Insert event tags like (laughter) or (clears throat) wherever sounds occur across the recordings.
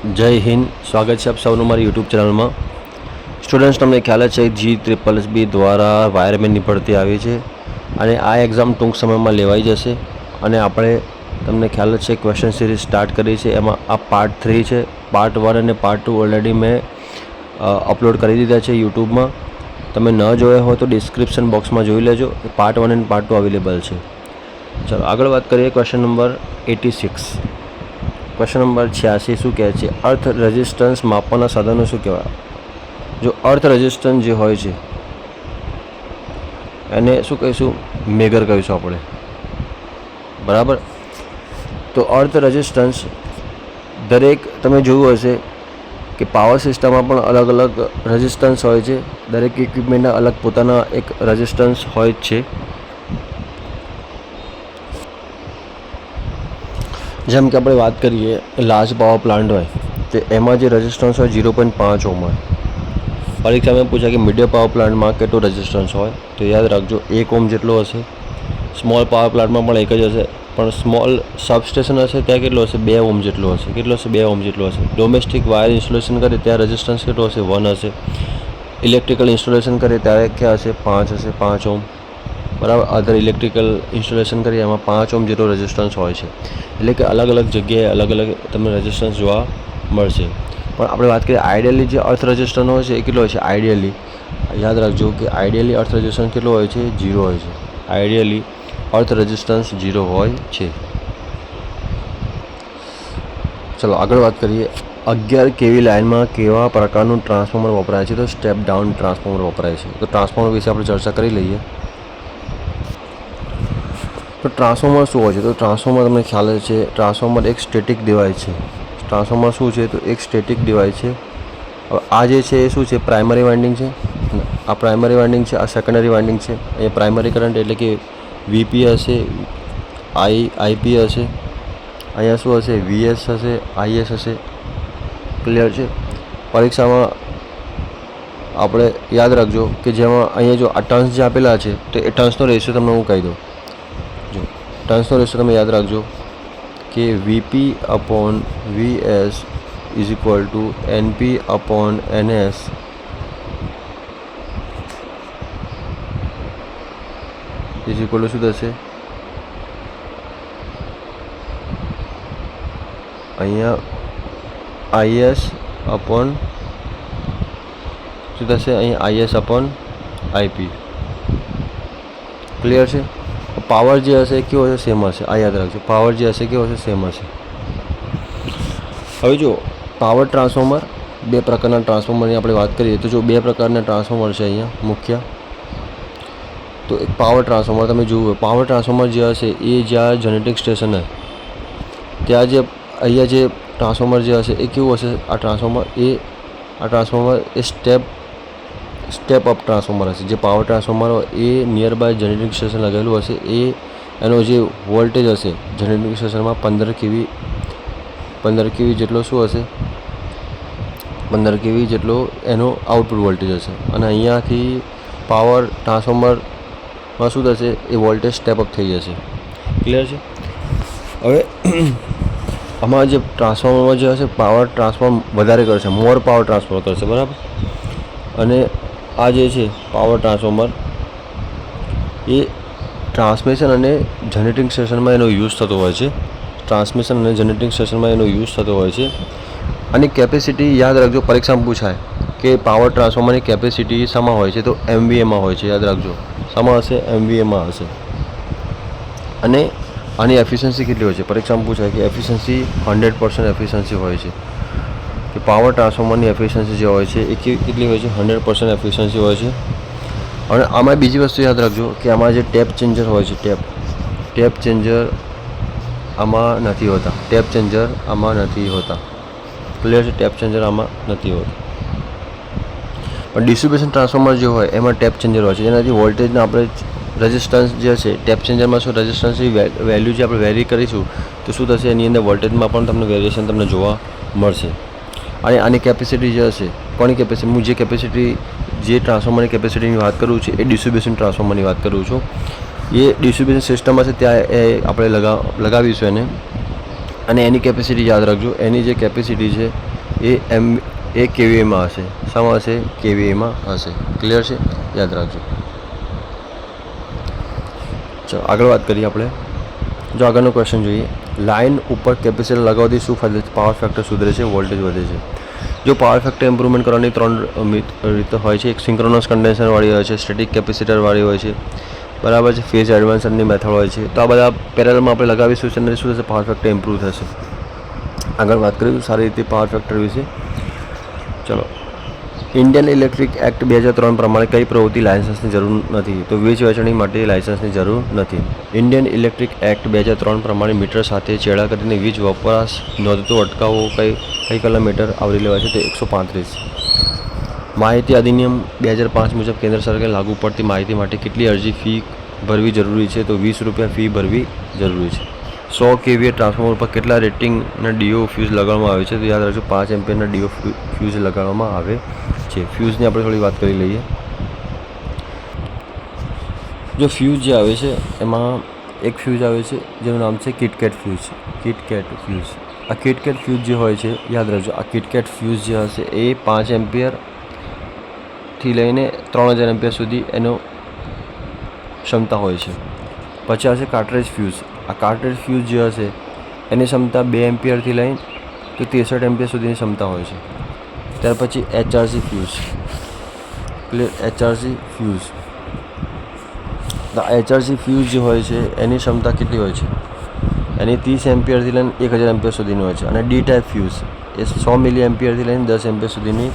જય હિન્દ. સ્વાગત છે આપ સૌનું મારી યુટ્યુબ ચેનલમાં. સ્ટુડન્ટ્સ તમને ખ્યાલ છે જી ટ્રિપલ બી દ્વારા વાયરમેનની ભરતી આવી છે અને આ એક્ઝામ ટૂંક સમયમાં લેવાઈ જશે. અને આપણે તમને ખ્યાલ છે ક્વેશ્ચન સિરીઝ સ્ટાર્ટ કરી છે. એમાં આ પાર્ટ થ્રી છે. પાર્ટ વન અને પાર્ટ ટુ ઓલરેડી મેં અપલોડ કરી દીધા છે યુટ્યુબમાં તમે ન જોયા હોય તો ડિસ્ક્રિપ્શન બોક્સમાં જોઈ લેજો. પાર્ટ વન અને પાર્ટ ટુ અવેલેબલ છે. ચાલો, આગળ વાત કરીએ question number eighty six question number છ્યાસી શું કહે છે? અર્થ રેઝિસ્ટન્સ માપવાના સાધનો શું કહેવાય? જો અર્થ રેઝિસ્ટન્સ જે હોય છે, એને શું કહીશું? મેગર કહીશું આપણે. બરાબર? તો અર્થ રેઝિસ્ટન્સ દરેક, તમે જોયું હશે કે પાવર સિસ્ટમમાં પણ અલગ અલગ રેઝિસ્ટન્સ હોય છે. દરેક ઇક્વિપમેન્ટના અલગ પોતાના એક રેઝિસ્ટન્સ હોય જ છે. જેમ કે આપણે વાત કરીએ લાર્જ પાવર પ્લાન્ટ હોય, તો એમાં જે રેઝિસ્ટન્સ હોય ઝીરો પોઈન્ટ પાંચ ઓમ હોય પરીક્ષામાં પૂછાય કે મીડિયમ પાવર પ્લાન્ટમાં કેટલું રેઝિસ્ટન્સ હોય, તો યાદ રાખજો, એક ઓમ જેટલો હશે. સ્મોલ પાવર પ્લાન્ટમાં પણ એક જ હશે, પણ સ્મોલ સબસ્ટેશન હશે, ત્યાં કેટલો હશે? બે ઓમ જેટલો હશે. કેટલો હશે? બે ઓમ જેટલો હશે. ડોમેસ્ટિક વાયર ઇન્સ્ટોલેશન કરે, ત્યાં રેઝિસ્ટન્સ કેટલો હશે? વન હશે. ઇલેક્ટ્રિકલ ઇન્સ્ટોલેશન કરે ત્યારે ક્યાં હશે? પાંચ હશે, પાંચ ઓમ બરાબર? અધર ઇલેક્ટ્રિકલ ઇન્સ્ટોલેશન કરીએ, એમાં પાંચ ઓમ જેટલો રેઝિસ્ટન્સ હોય છે. એટલે કે અલગ અલગ જગ્યાએ અલગ અલગ તમને રેઝિસ્ટન્સ જોવા મળશે. પણ આપણે વાત કરીએ આઈડિયલી જે અર્થ રેઝિસ્ટન્સ હોય છે, એ કેટલો હોય છે? આઈડિયલી યાદ રાખજો કે આઈડિયલી અર્થ રેઝિસ્ટન્સ કેટલો હોય છે? ઝીરો હોય છે. આઈડિયલી અર્થ રેઝિસ્ટન્સ ઝીરો હોય છે. ચલો, આગળ વાત કરીએ. અગિયાર કેવી લાઇનમાં કેવા પ્રકારનું ટ્રાન્સફોર્મર વપરાય છે? તો સ્ટેપ ડાઉન ટ્રાન્સફોર્મર વપરાય છે. તો ટ્રાન્સફોર્મર વિશે આપણે ચર્ચા કરી લઈએ. તો ટ્રાન્સફોર્મર શું હોય છે? તો ટ્રાન્સફોર્મર તમને ખ્યાલ છે ટ્રાન્સફોર્મર એક સ્ટેટિક ડિવાઇસ છે. ટ્રાન્સફોર્મર શું છે? તો એક સ્ટેટિક ડિવાઇસ છે. હવે આ જે છે, એ શું છે? પ્રાઇમરી વાઇન્ડિંગ છે. આ પ્રાઇમરી વાઇન્ડિંગ છે, આ સેકન્ડરી વાઇન્ડિંગ છે. અહીંયા પ્રાઇમરી કરંટ એટલે કે વીપી હશે આઈ આઈપી હશે. અહીંયા શું હશે? વીએસ હશે આઈએસ હશે. ક્લિયર છે? પરીક્ષામાં આપણે યાદ રાખજો કે જેમાં અહીંયા જો આ ટર્ન્સ જે આપેલા છે, તો એ ટર્ન્સનો રેશિયો તમને હું કહી દઉં. જો ટર્ન્સનો રેશિયો તમે યાદ રાખજો કે VP upon VS is equal to NP upon NS is equal to શું થશે? અહીંયા આઈએસ અપોન શું થશે? અહીંયા આઈએસ અપોન આઈપી ક્લિયર છે? પાવર જે હશે કેવો હશે સેમ હશે. આ યાદ રાખજો. પાવર જે હશે કેવો હશે સેમ હશે. હવે જો પાવર ટ્રાન્સફોર્મર બે પ્રકારના ટ્રાન્સફોર્મરની આપણે વાત કરીએ તો જો બે પ્રકારના ટ્રાન્સફોર્મર છે અહીંયા, મુખ્ય. તો એક પાવર ટ્રાન્સફોર્મર, તમે જુઓ, પાવર ટ્રાન્સફોર્મર જે હશે એ જ્યાં જનરેટિંગ સ્ટેશન હોય ત્યાં જે અહીંયા જે ટ્રાન્સફોર્મર જે હશે એ કેવું હશે? આ ટ્રાન્સફોર્મર એ, આ ટ્રાન્સફોર્મર એ સ્ટેપ સ્ટેપ અપ ટ્રાન્સફોર્મર હશે. જે પાવર ટ્રાન્સફોર્મર એ નિયર બાય જનરેટિંગ સ્ટેશન લગાવેલું હશે, એ એનો જે વોલ્ટેજ હશે જનરેટિંગ સ્ટેશનમાં પંદર કેવી પંદર કેવી જેટલો શું હશે? પંદર કેવી જેટલો એનો આઉટપુટ વોલ્ટેજ હશે. અને અહીંયાથી પાવર ટ્રાન્સફોર્મરમાં શું થશે? એ વોલ્ટેજ સ્ટેપ અપ થઈ જશે. ક્લિયર છે? હવે (clears throat) આમાં જે ટ્રાન્સફોર્મરમાં જે હશે, પાવર ટ્રાન્સફોર્મ વધારે કરશે મોર પાવર ટ્રાન્સફર કરશે, બરાબર? અને આ જે છે પાવર ટ્રાન્સફોર્મર એ ટ્રાન્સમિશન અને જનરેટિંગ સ્ટેશનમાં એનો યુઝ થતો હોય છે. ટ્રાન્સમિશન અને જનરેટિંગ સ્ટેશનમાં એનો યુઝ થતો હોય છે. અને કેપેસિટી યાદ રાખજો પરીક્ષામાં પૂછાય કે પાવર ટ્રાન્સફોર્મરની કેપેસિટી શામાં હોય છે, તો એમવીએમાં હોય છે, યાદ રાખજો. શામાં હશે એમવીએમાં હશે. અને આની એફિશિયન્સી કેટલી હોય છે? પરીક્ષામાં પૂછાય કે એફિશિયન્સી હંડ્રેડ પર્સન્ટ એફિશિયન્સી હોય છે. કે પાવર ટ્રાન્સફોર્મરની એફિશિયન્સી જે હોય છે, એ કેટલી હોય છે? હંડ્રેડ પર્સન્ટ એફિશિયન્સી હોય છે. અને આમાં બીજી વસ્તુ યાદ રાખજો કે આમાં જે ટેપ ચેન્જર હોય છે, ટેપ. ટેપ ચેન્જર આમાં નથી હોતા. ટેપ ચેન્જર આમાં નથી હોતા. ક્લિયર છે? ટેપ ચેન્જર આમાં નથી હોતા. પણ ડિસ્ટ્રીબ્યુશન ટ્રાન્સફોર્મર જે હોય, એમાં ટેપ ચેન્જર હોય છે. જેનાથી વોલ્ટેજના આપણે રેઝિસ્ટન્સ જે છે, ટેપ ચેન્જરમાં શું રેઝિસ્ટન્સની વેલ્યુ જે આપણે વેરી કરીશું, તો શું થશે? એની અંદર વોલ્ટેજમાં પણ તમને વેરિએશન તમને જોવા મળશે. અને આની કેપેસિટી જે હશે, કોની કેપેસિટી હું જે કેપેસિટી જે ટ્રાન્સફોર્મરની કેપેસિટીની વાત કરું છું, એ ડિસ્ટ્રીબ્યુશન ટ્રાન્સફોર્મરની વાત કરું છું. એ ડિસ્ટ્રીબ્યુશન સિસ્ટમ હશે ત્યાં એ આપણે લગા, લગાવીશું એને. અને એની કેપેસિટી યાદ રાખજો, એની જે કેપેસિટી છે, એ એમ, એ કેવીએમાં હશે. શામાં હશે? કેવીએમાં હશે. ક્લિયર છે? યાદ રાખજો. ચાલો, આગળ વાત કરીએ આપણે. જો આગળનો ક્વેશ્ચન જોઈએ. લાઇન ઉપર કેપેસિટર લગાવવાથી શું ફાયદો છે પાવર ફેક્ટર સુધરે છે વોલ્ટેજ વધે છે. જો પાવર ફેક્ટર ઇમ્પ્રુવમેન્ટ કરવાની ત્રણ રીતો હોય છે, એક સિંક્રોનસ કન્ડેન્સરવાળી હોય છે સ્ટેટિક કેપેસિટરવાળી હોય છે, બરાબર છે ફેઝ એડવાન્સરની મેથડ હોય છે. તો આ બધા પેરેલમાં આપણે લગાવીશું છે અને શું થશે? પાવર ફેક્ટર ઇમ્પ્રૂવ થશે. આગળ વાત કરીશું સારી રીતે પાવર ફેક્ટર વિશે. ચલો. ઇન્ડિયન ઇલેક્ટ્રિક એક્ટ બે હજાર ત્રણ પ્રમાણે કઈ પ્રવૃત્તિ લાયસન્સની જરૂર નથી? તો વીજ વહેંચણી માટે લાયસન્સની જરૂર નથી. ઇન્ડિયન ઇલેક્ટ્રિક એક્ટ બે હજાર ત્રણ પ્રમાણે મીટર સાથે છેડા કરીને વીજ વપરાશ નોંધતો અટકાવવો કઈ કઈ કિલોમીટર આવરી લેવાય છે તે એકસો પાંત્રીસ. માહિતી અધિનિયમ બે હજાર પાંચ મુજબ કેન્દ્ર સરકારે લાગુ પડતી માહિતી માટે કેટલી અરજી ફી ભરવી જરૂરી છે? તો વીસ રૂપિયા ફી ભરવી જરૂરી છે. સો કેવીએ ટ્રાન્સફોર્મર પર કેટલા રેટિંગના ડીઓ ફ્યુઝ લગાડવામાં આવે છે? તો યાદ રાખજો, પાંચ એમ્પિયરના ડીઓ ફ્યુઝ લગાડવામાં આવે. છે. ફ્યુઝની આપણે થોડી વાત કરી લઈએ. જો ફ્યુઝ જે આવે છે, એમાં એક ફ્યુઝ આવે છે, જેનું નામ છે કિટકેટ ફ્યુઝ કિટકેટ ફ્યુઝ આ કિટકેટ ફ્યુઝ જે હોય છે, યાદ રાખજો, આ કિટકેટ ફ્યુઝ જે હશે, એ પાંચ એમ્પિયરથી લઈને ત્રણ હજાર એમ્પિયર સુધી એનો ક્ષમતા હોય છે. પછી હશે કાર્ટરેજ ફ્યુઝ આ કાર્ટરેજ ફ્યુઝ જે હશે, એની ક્ષમતા બે એમ્પિયરથી લઈને તો ત્રેસઠ એમ્પિયર સુધીની ક્ષમતા હોય છે. ત્યાર પછી HRC fuse clear HRC fuse તો એચઆરસી ફ્યુઝ જે હોય છે એની ક્ષમતા કેટલી હોય છે એની ત્રીસ એમ્પિયરથી લઈને એક હજાર એમ્પિયર સુધીની હોય છે અને ડી ટાઈપ ફ્યુઝ એ સો મિલી એમ્પિયરથી લઈને દસ એમ્પિયર સુધીની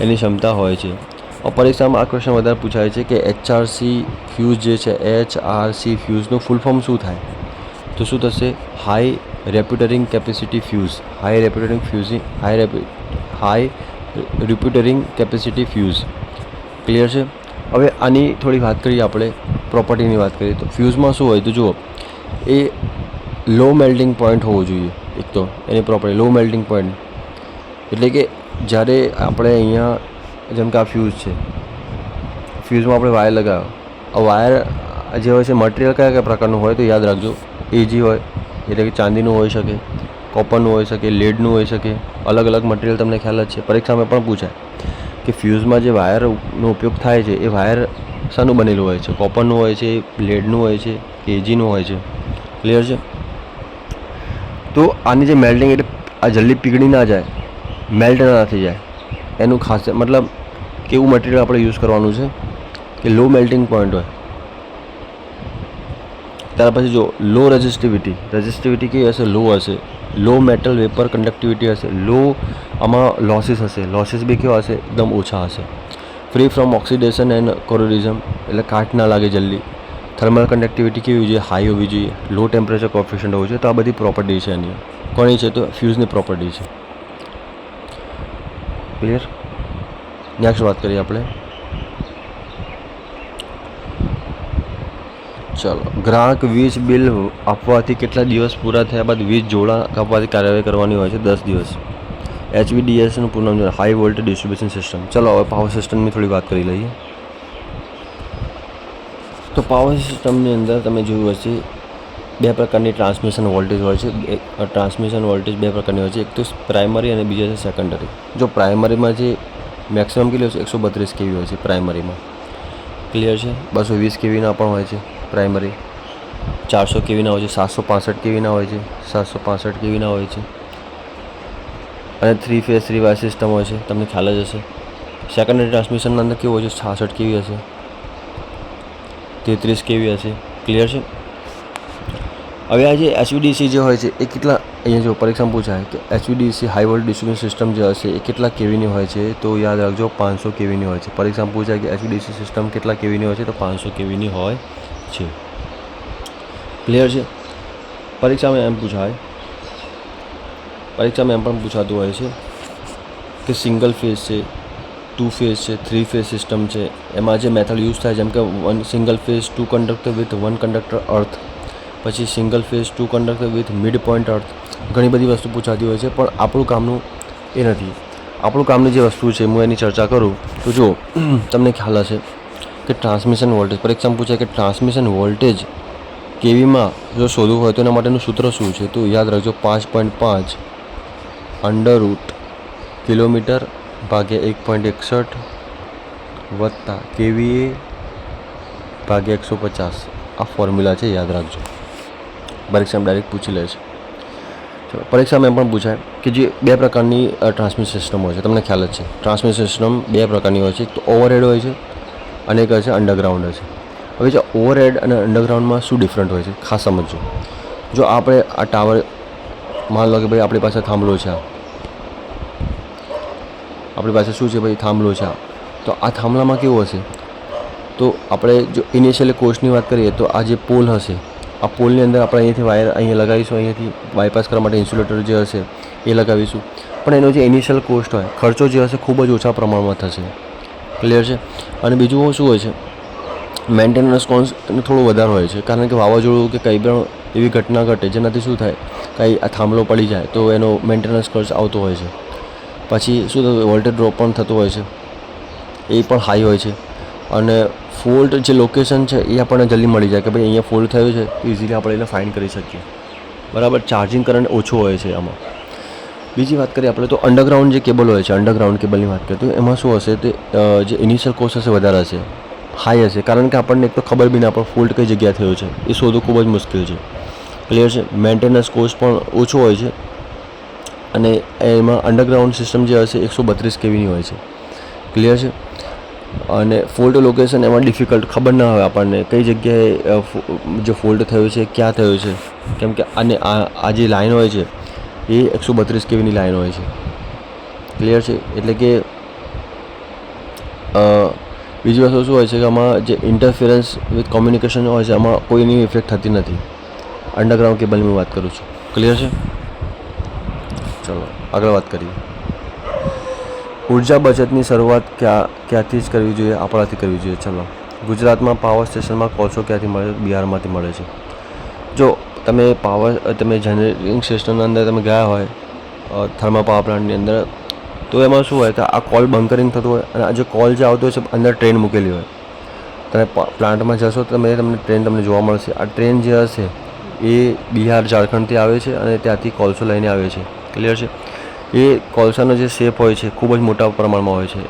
એની ક્ષમતા હોય છે और પરીક્ષામાં આ ક્વેશ્ચન વધારે પૂછાય છે કે એચઆરસી ફ્યુઝ જે છે એચ આર સી ફ્યુઝનું ફૂલ ફોર્મ શું થાય તો શું થશે high rupturing capacity fuse high rupturing fusing high રેપ્યુ high rupturing capacity fuse clear છે? હવે આની થોડી વાત કરીએ આપણે પ્રોપર્ટીની વાત કરીએ તો ફ્યુઝમાં શું હોય તો જુઓ, એ લો મેલ્ટિંગ પોઈન્ટ હોવો જોઈએ, એક તો એની પ્રોપર્ટી લો મેલ્ટિંગ પોઈન્ટ એટલે કે જ્યારે આપણે અહીંયા, જેમ કે આ ફ્યુઝ છે ફ્યુઝમાં આપણે વાયર લગાવ્યો. આ વાયર જે હોય છે મટીરિયલ કયા કયા પ્રકારનું હોય તો યાદ રાખજો. એજી હોય, એટલે કે ચાંદીનું હોઈ શકે. કોપરનું હોઈ શકે લેડનું હોઈ શકે, અલગ અલગ મટીરિયલ તમને ખ્યાલ જ છે. પરીક્ષામાં પણ પૂછાય કે ફ્યુઝમાં જે વાયરનો ઉપયોગ થાય છે, એ વાયર શાનું બનેલું હોય છે? કોપરનું હોય છે લેડનું હોય છે એજીનું હોય છે? ક્લિયર છે? તો આની જે મેલ્ટિંગ એટલે આ જલ્દી પીગળી ના જાય મેલ્ટ ના થઈ જાય, એનું ખાસ મતલબ કેવું મટીરિયલ આપણે યુઝ કરવાનું છે કે લો મેલ્ટિંગ પોઈન્ટ હોય. ત્યાર પછી જો લો રેઝિસ્ટિવિટી રેઝિસ્ટિવિટી કેવી હશે? લો હશે. લો મેટલ વેપર કન્ડક્ટિવિટી હશે, લો આમાં લોસીસ હશે લોસીસ બી કેવા હશે, એકદમ ઓછા હશે. Free from oxidation and corrosion એટલે કાટ ના લાગે જલ્દી. થર્મલ કન્ડક્ટિવિટી કેવી જોઈએ? હાઈ હોવી જોઈએ. લો ટેમ્પરેચર કોફિશન્ટ હોવું જોઈએ. તો આ બધી પ્રોપર્ટી છે એની. કોની છે તો? ફ્યુઝની પ્રોપર્ટી છે. ક્લિયર નેક્સ્ટ વાત કરીએ આપણે. ચાલો. ગ્રાહક વીજ બિલ આપવાથી કેટલા દિવસ પૂરા થયા બાદ વીજ જોડા કાપવાથી કાર્યવાહી કરવાની હોય છે? દસ દિવસ. એચવીડીએસનું પૂર્ણ હાઈ વોલ્ટેજ ડિસ્ટ્રીબ્યુશન સિસ્ટમ ચલો, હવે પાવર સિસ્ટમની થોડી વાત કરી લઈએ. તો પાવર સિસ્ટમની અંદર તમે જોયું હશે, બે પ્રકારની ટ્રાન્સમિશન વોલ્ટેજ હોય છે. ટ્રાન્સમિશન વોલ્ટેજ બે પ્રકારની હોય છે. એક તો પ્રાઇમરી અને બીજા છે સેકન્ડરી જો પ્રાઇમરીમાં જે મેક્સિમમ કેટલી હોય છે? એકસો બત્રીસ કેવી હોય છે પ્રાઇમરીમાં ક્લિયર છે? બસો વીસ કેવીના પણ હોય છે. પ્રાઇમરી ચારસો કેવીના હોય છે, સાતસો પાસઠ કેવીના હોય છે, સાતસો પાસઠ કેવીના હોય છે. અને three phase three wire system હોય છે, તમને ખ્યાલ જ હશે. સેકન્ડરી ટ્રાન્સમિશનના અંદર કેવું હોય છે, છાસઠ કેવી હશે. તેત્રીસ કેવી હશે. ક્લિયર છે? હવે આ જે એચવીડીસી જે હોય છે, એ કેટલા, અહીંયા જો પરીક્ષામાં પૂછાય કે HVDC high volt distribution system જે હશે, એ કેટલા કેવીની હોય છે, તો યાદ રાખજો પાંચસો કેવીની હોય છે. પરીક્ષામાં પૂછાય કે એચવીડીસી સિસ્ટમ કેટલા કેવીની હોય છે, તો પાંચસો કેવીની હોય. છે. ક્લિયર છે. પરીક્ષામાં એમ પૂછાય. પરીક્ષામાં એમ પણ પૂછાતું હોય છે કે સિંગલ ફેઝ છે ટુ ફેઝ છે થ્રી ફેઝ સિસ્ટમ છે. એમાં જે મેથડ યુઝ થાય જેમ કે one single phase two conductor with one conductor earth પછી single phase two conductor with mid point earth ઘણી બધી વસ્તુ પૂછાતી હોય છે, પણ આપણું કામનું એ નથી. આપણું કામની જે વસ્તુ છે, હું એની ચર્ચા કરું, તો જો તમને ખ્યાલ હશે. કે ટ્રાન્સમિશન વોલ્ટેજ. પરીક્ષામાં પૂછાય કે ટ્રાન્સમિશન વોલ્ટેજ કેવીમાં જો શોધવું હોય તો એના માટેનું સૂત્ર શું છે? તો યાદ રાખજો પાંચ પોઈન્ટ પાંચ અંડર રૂટ કિલોમીટર ભાગ્યા એક પોઈન્ટ એકસઠ વત્તા કેવીએ ભાગ્યા એકસો પચાસ. આ ફોર્મ્યુલા છે, યાદ રાખજો. પરીક્ષામાં ડાયરેક્ટ પૂછી લે છે. પરીક્ષામાં એમ પણ પૂછાય કે જે બે પ્રકારની ટ્રાન્સમિશન સિસ્ટમ હોય છે. તમને ખ્યાલ જ છે. ટ્રાન્સમિશન સિસ્ટમ બે પ્રકારની હોય છે. એક તો ઓવરહેડ હોય છે અને એક છે અંડરગ્રાઉન્ડ હશે હવે જે ઓવરહેડ અને અંડરગ્રાઉન્ડમાં શું ડિફરન્ટ હોય છે? ખાસ સમજજો. જો આપણે આ ટાવર માન લો કે ભાઈ આપણી પાસે થાંભલો છે આપણી પાસે શું છે ભાઈ? થાંભલો છે તો આ થાંભલામાં કેવું હશે? તો આપણે જો ઇનિશિયલી કોસ્ટની વાત કરીએ તો આ જે પોલ હશે, આ પોલની અંદર આપણે અહીંયાથી વાયર અહીંયા લગાવીશું, અહીંયાથી બાયપાસ કરવા માટે ઇન્સ્યુલેટર જે હશે એ લગાવીશું. પણ એનો જે ઇનિશિયલ કોસ્ટ હોય, ખર્ચો જે હશે ખૂબ જ ઓછા પ્રમાણમાં થશે. ક્લિયર છે. અને બીજું શું હોય છે? મેન્ટેનન્સ કોન્સ થોડું વધારે હોય છે. કારણ કે વાવાઝોડું કે કંઈ પણ એવી ઘટના ઘટે, જેનાથી શું થાય? કંઈ આ થાંભલો પડી જાય, તો એનો મેન્ટેનન્સ ખર્ચ આવતો હોય છે. પછી શું થતું વોલ્ટેજ ડ્રોપ પણ થતું હોય છે. એ પણ હાઈ હોય છે. અને ફોલ્ટ જે લોકેશન છે, એ આપણને જલ્દી મળી જાય કે ભાઈ અહીંયા ફોલ્ટ થયું છે ઇઝીલી આપણે એને ફાઇન્ડ કરી શકીએ. બરાબર? ચાર્જિંગ કરંટ ઓછો હોય છે આમાં. બીજી વાત કરીએ, આપણે તો અંડરગ્રાઉન્ડ જે કેબલ હોય છે અંડરગ્રાઉન્ડ કેબલની વાત કરીએ, તો એમાં શું હશે તે જે ઇનિશિયલ કોસ્ટ હશે વધારે હશે હાઈ હશે, કારણ કે આપણને એક તો ખબર બી ના પણ ફોલ્ટ કઈ જગ્યાએ થયો છે, એ શોધવું ખૂબ જ મુશ્કેલ છે. ક્લિયર છે? મેન્ટેનન્સ કોસ્ટ પણ ઓછો હોય છે, અને એમાં અંડરગ્રાઉન્ડ સિસ્ટમ જે હશે, એકસો બત્રીસ કેવીની હોય છે. ક્લિયર છે? અને ફોલ્ટ લોકેશન એમાં ડિફિકલ્ટ ખબર ના હોય આપણને કઈ જગ્યાએ જે ફોલ્ટ થયો છે, ક્યાં થયો છે, કેમ કે અને આ આ જે લાઈન હોય છે એ એકસો બત્રીસ કેવીની લાઈન હોય છે? ક્લિયર છે? એટલે કે બીજી વસ્તુ શું હોય છે કે આમાં જે ઇન્ટરફિરન્સ વિથ કોમ્યુનિકેશન હોય છે, આમાં કોઈની ઇફેક્ટ થતી નથી. અંડરગ્રાઉન્ડ કેબલની હું વાત કરું છું. ક્લિયર છે? ચલો, આગળ વાત કરીએ. ઊર્જા બચતની શરૂઆત ક્યાં, ક્યાંથી જ કરવી જોઈએ? આપણાથી કરવી જોઈએ. ચલો. ગુજરાતમાં પાવર સ્ટેશનમાં કોલસો ક્યાંથી મળે? બિહારમાંથી મળે છે. જો તમે પાવર તમે જનરેટિંગ સિસ્ટમના અંદર તમે ગયા હોય થર્મલ પાવર પ્લાન્ટની અંદર, તો એમાં શું હોય કે આ કોલ બંકરિંગ થતું હોય અને આ જે કોલ જે આવતો હોય છે, અંદર ટ્રેન મૂકેલી હોય. તમે પ્લાન્ટમાં જશો તમે તમને ટ્રેન તમને જોવા મળશે. આ ટ્રેન જે હશે, એ બિહાર ઝારખંડથી આવે છે અને ત્યાંથી કોલસો લઈને આવે છે. ક્લિયર છે? એ કોલસાનો જે શેપ હોય છે, ખૂબ જ મોટા પ્રમાણમાં હોય છે.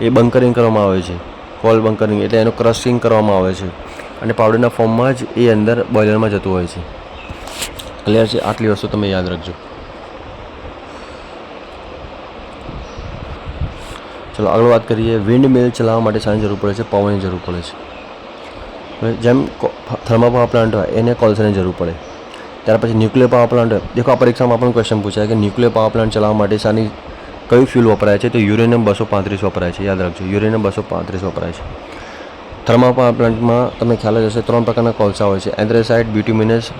એ બંકરિંગ કરવામાં આવે છે. કોલ બંકરિંગ એટલે એનું ક્રશિંગ કરવામાં આવે છે. અને પાવડરના ફોર્મમાં જ એ અંદર બોઇલરમાં જતું હોય છે. ક્લિયર છે? આટલી વસ્તુ તમે યાદ રાખજો. ચલો, આગળ વાત કરીએ. વિન્ડ મિલ ચલાવવા માટે શાની જરૂર પડે છે? પવનની જરૂર પડે છે. જેમ થર્મલ પાવર પ્લાન્ટ હોય, એને કોલસાની જરૂર પડે? ત્યાર પછી ન્યુક્લિયર પાવર પ્લાન્ટ દેખો, આ પરીક્ષામાં પણ ક્વેશ્ચન પૂછાય કે ન્યુક્લિયર પાવર પ્લાન્ટ ચલાવવા માટે શાની કયું ફ્યુલ વપરાય છે? તો યુરેનિયમ બસો પાંત્રીસ વપરાય છે. યાદ રાખજો યુરેનિયમ બસો પાંત્રીસ વપરાય છે. થર્મલ પાવર પ્લાન્ટમાં તમને ખ્યાલ જ હશે, ત્રણ પ્રકારના કોલસા હોય છે. એન્થ્રેસાઇટ બ્યુટીમિનસ,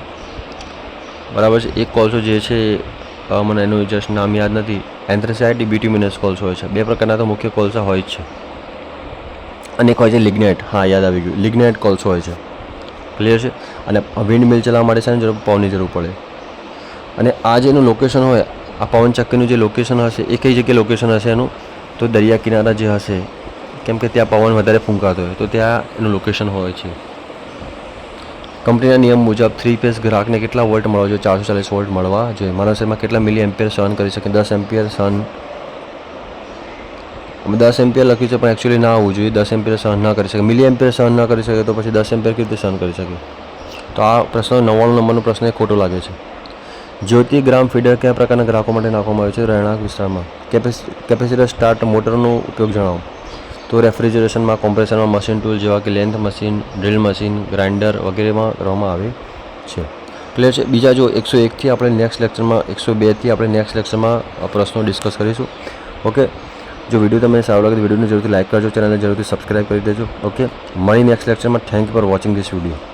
બરાબર છે. એક કોલસો જે છે મને એનું જસ્ટ નામ યાદ નથી. એન્થ્રેસાઇટ બ્યુટીમિનસ કોલસો હોય છે. બે પ્રકારના તો મુખ્ય કોલસા હોય જ છે. અને એક હોય છે લિગ્નેટ. હા, યાદ આવી ગયું. લિગ્નેટ કોલસો હોય છે. ક્લિયર છે? અને વિન્ડ મિલ ચલાવવા માટે શાની જરૂર પવનની જરૂર પડે. અને આ જેનું લોકેશન હોય, આ પવન ચક્કીનું જે લોકેશન હશે, એ કઈ જગ્યાએ લોકેશન હશે એનું? તો દરિયા કિનારા જે હશે કેમ કે ત્યાં પવન વધારે ફૂંકાતો હોય, તો ત્યાં એનું લોકેશન હોય છે. કંપનીના નિયમ મુજબ થ્રી ફેઝ ગ્રાહકને કેટલા વોલ્ટ મળવા જોઈએ? ચારસો ચાલીસ વોલ્ટ મળવા જોઈએ. માનવ શરીરમાં કેટલા મિલી એમ્પિયર સહન કરી શકે? દસ એમ્પિયર સહન. દસ એમ્પિયર લખ્યું છે, પણ એકચ્યુઅલી ના આવવું જોઈએ. દસ એમ્પિયર સહન ના કરી શકે. મિલી એમ્પિયર સહન ના કરી શકે, તો પછી દસ એમ્પિયર કેવી રીતે સહન કરી શકે? તો આ પ્રશ્ન નવ્વાણું નંબરનો પ્રશ્ન એ ખોટો લાગે છે. જ્યોતિ ગ્રામ ફીડર કયા પ્રકારના ગ્રાહકો માટે નાખવામાં આવે છે? રહેણાંક વિસ્તારમાં. કેપેસિટર સ્ટાર્ટ મોટરનો ઉપયોગ જણાવો. તો રેફ્રિજરેશનમાં, કોમ્પ્રેસરમાં મશીન ટૂલ જેવા કે lathe machine, drill machine, grinder વગેરેમાં કરવામાં આવે છે. ક્લિયર છે? બીજા જો એકસો એકથી આપણે નેક્સ્ટ લેક્ચરમાં એકસો બેથી આપણે નેક્સ્ટ લેક્ચરમાં પ્રશ્નો ડિસ્કસ કરીશું. ઓકે જો વીડિયો તમને સારો લાગે તો વિડીયોને જરૂરથી લાઇક કરજો ચેનલને જરૂરથી સબસ્ક્રાઈબ કરી દેજો. ઓકે મળી નેક્સ્ટ લેક્ચરમાં thank you for watching this video